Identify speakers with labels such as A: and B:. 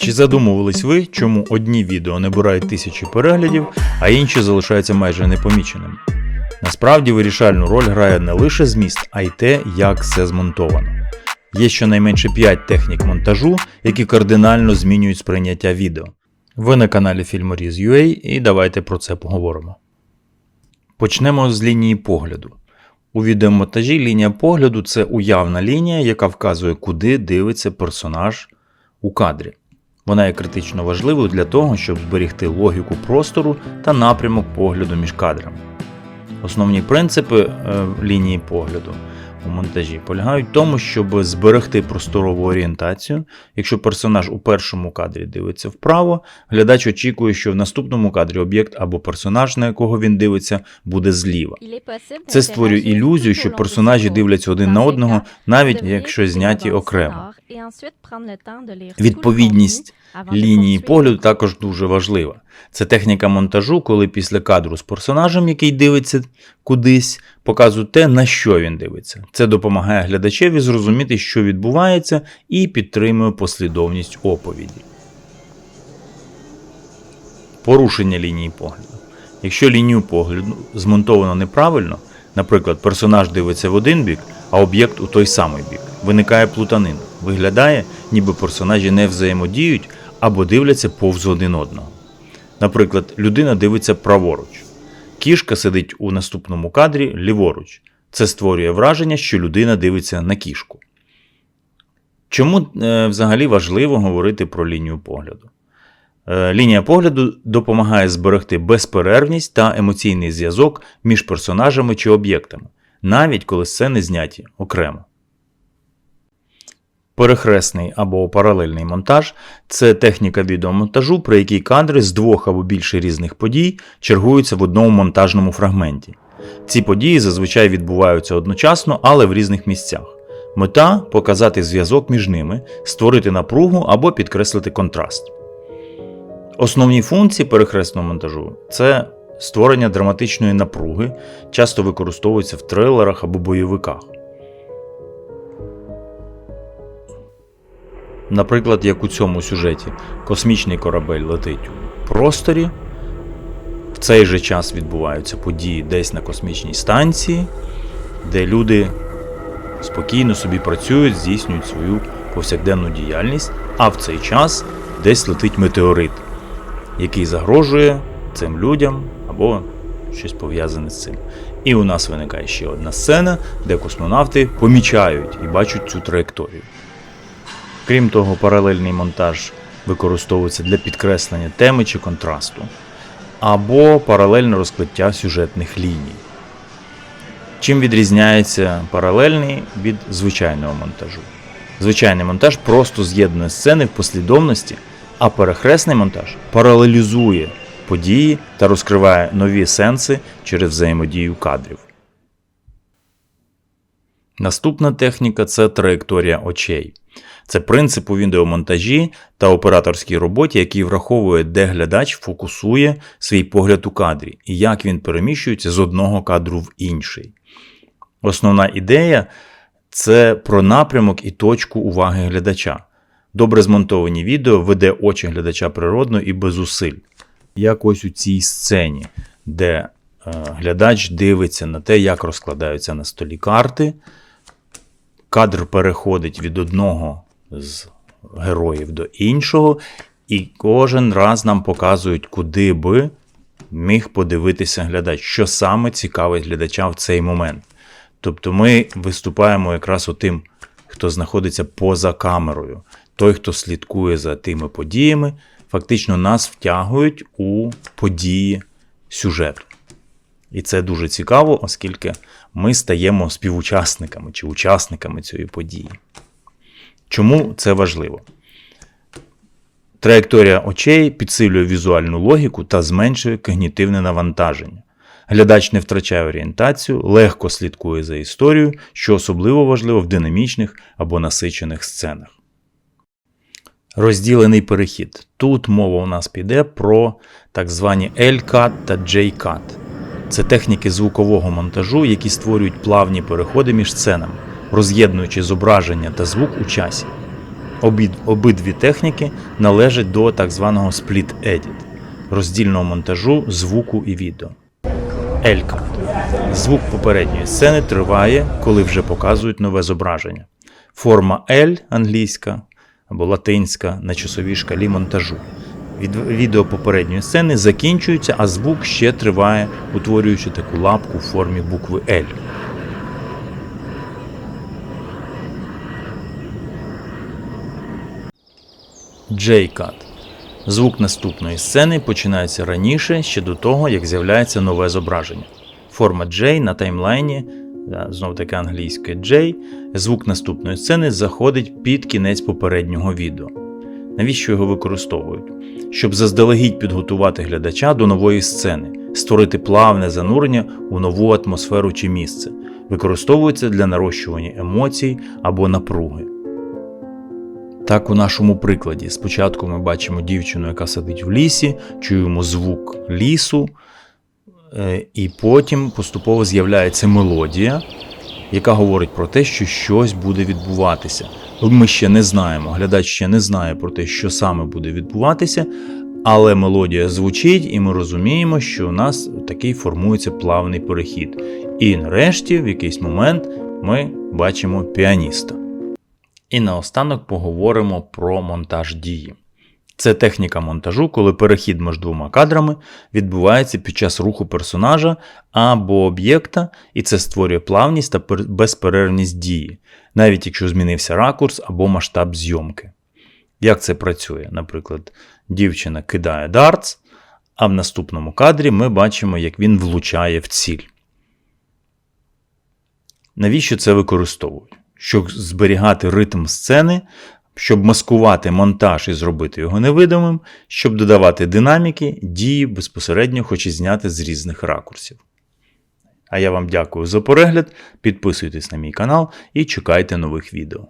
A: Чи задумувались ви, чому одні відео набирають тисячі переглядів, а інші залишаються майже непоміченими? Насправді вирішальну роль грає не лише зміст, а й те, як все змонтовано. Є щонайменше 5 технік монтажу, які кардинально змінюють сприйняття відео. Ви на каналі Фільморіз.ua і давайте про це поговоримо. Почнемо з лінії погляду. У відеомонтажі лінія погляду це уявна лінія, яка вказує, куди дивиться персонаж у кадрі. Вона є критично важливою для того, щоб зберігти логіку простору та напрямок погляду між кадрами. Основні принципи е, лінії погляду у монтажі полягають в тому, щоб зберегти просторову орієнтацію. Якщо персонаж у першому кадрі дивиться вправо, глядач очікує, що в наступному кадрі об'єкт або персонаж, на якого він дивиться, буде зліва. Це створює ілюзію, що персонажі дивляться один на одного, навіть якщо зняті окремо. Відповідність лінії погляду також дуже важлива. Це техніка монтажу, коли після кадру з персонажем, який дивиться кудись, показують те, на що він дивиться. Це допомагає глядачеві зрозуміти, що відбувається, і підтримує послідовність оповіді. Порушення лінії погляду. Якщо лінію погляду змонтовано неправильно, наприклад, персонаж дивиться в один бік, а об'єкт у той самий бік, виникає плутанина. Виглядає, ніби персонажі не взаємодіють або дивляться повз один одного. Наприклад, людина дивиться праворуч, кішка сидить у наступному кадрі ліворуч. Це створює враження, що людина дивиться на кішку. Чому е, взагалі важливо говорити про лінію погляду? Е, Лінія погляду допомагає зберегти безперервність та емоційний зв'язок між персонажами чи об'єктами, навіть коли сцени зняті окремо. Перехресний або паралельний монтаж це техніка відеомонтажу, при якій кадри з двох або більше різних подій чергуються в одному монтажному фрагменті. Ці події зазвичай відбуваються одночасно, але в різних місцях. Мета показати зв'язок між ними, створити напругу або підкреслити контраст. Основні функції перехресного монтажу це створення драматичної напруги, часто використовуються в трилерах або бойовиках. Наприклад, як у цьому сюжеті, космічний корабель летить у просторі, в цей же час відбуваються події десь на космічній станції, де люди спокійно собі працюють, здійснюють свою повсякденну діяльність, а в цей час десь летить метеорит, який загрожує цим людям або щось пов'язане з цим. І у нас виникає ще одна сцена, де космонавти помічають і бачать цю траєкторію. Крім того, паралельний монтаж використовується для підкреслення теми чи контрасту, або паралельне розкриття сюжетних ліній. Чим відрізняється паралельний від звичайного монтажу? Звичайний монтаж просто з'єднує сцени в послідовності, а перехресний монтаж паралелізує події та розкриває нові сенси через взаємодію кадрів. Наступна техніка це траєкторія очей. Це принцип у відеомонтажі та операторській роботі, який враховує, де глядач фокусує свій погляд у кадрі і як він переміщується з одного кадру в інший. Основна ідея це про напрямок і точку уваги глядача. Добре змонтовані відео веде очі глядача природно і без зусиль. Як ось у цій сцені, де е, глядач дивиться на те, як розкладаються на столі карти. Кадр переходить від одного з героїв до іншого, і кожен раз нам показують, куди би міг подивитися глядач, що саме цікавить глядача в цей момент. Тобто ми виступаємо якраз тим, хто знаходиться поза камерою, той, хто слідкує за тими подіями, фактично нас втягують у події сюжету. І це дуже цікаво, оскільки ми стаємо співучасниками чи учасниками цієї події. Чому це важливо? Траєкторія очей підсилює візуальну логіку та зменшує когнітивне навантаження. Глядач не втрачає орієнтацію, легко слідкує за історією, що особливо важливо в динамічних або насичених сценах. Розділений перехід. Тут мова у нас піде про так звані L-cut та J-cut. Це техніки звукового монтажу, які створюють плавні переходи між сценами, роз'єднуючи зображення та звук у часі. Обід, обидві техніки належать до так званого Split Edit роздільного монтажу звуку і відео. Елька. Звук попередньої сцени триває, коли вже показують нове зображення. Форма L англійська або латинська на часовій шкалі монтажу. Від відео попередньої сцени закінчується, а звук ще триває, утворюючи таку лапку в формі букви L. J-Cut. Звук наступної сцени починається раніше, ще до того, як з'являється нове зображення. Форма J на таймлайні, знов таки англійське J, звук наступної сцени заходить під кінець попереднього відео. Навіщо його використовують? Щоб заздалегідь підготувати глядача до нової сцени, створити плавне занурення у нову атмосферу чи місце. Використовується для нарощування емоцій або напруги. Так, у нашому прикладі. Спочатку ми бачимо дівчину, яка сидить в лісі, чуємо звук лісу, е, і потім поступово з'являється мелодія, яка говорить про те, що щось буде відбуватися. Ми ще не знаємо, глядач ще не знає про те, що саме буде відбуватися, але мелодія звучить, і ми розуміємо, що у нас такий формується плавний перехід. І нарешті, в якийсь момент, ми бачимо піаніста. І наостанок поговоримо про монтаж дії. Це техніка монтажу, коли перехід між двома кадрами відбувається під час руху персонажа або об'єкта, і це створює плавність та безперервність дії, навіть якщо змінився ракурс або масштаб зйомки. Як це працює? Наприклад, дівчина кидає дартс, а в наступному кадрі ми бачимо, як він влучає в ціль. Навіщо це використовують? Щоб зберігати ритм сцени, щоб маскувати монтаж і зробити його невидимим, щоб додавати динаміки, дії безпосередньо хоч і зняти з різних ракурсів. А я вам дякую за перегляд, підписуйтесь на мій канал і чекайте нових відео.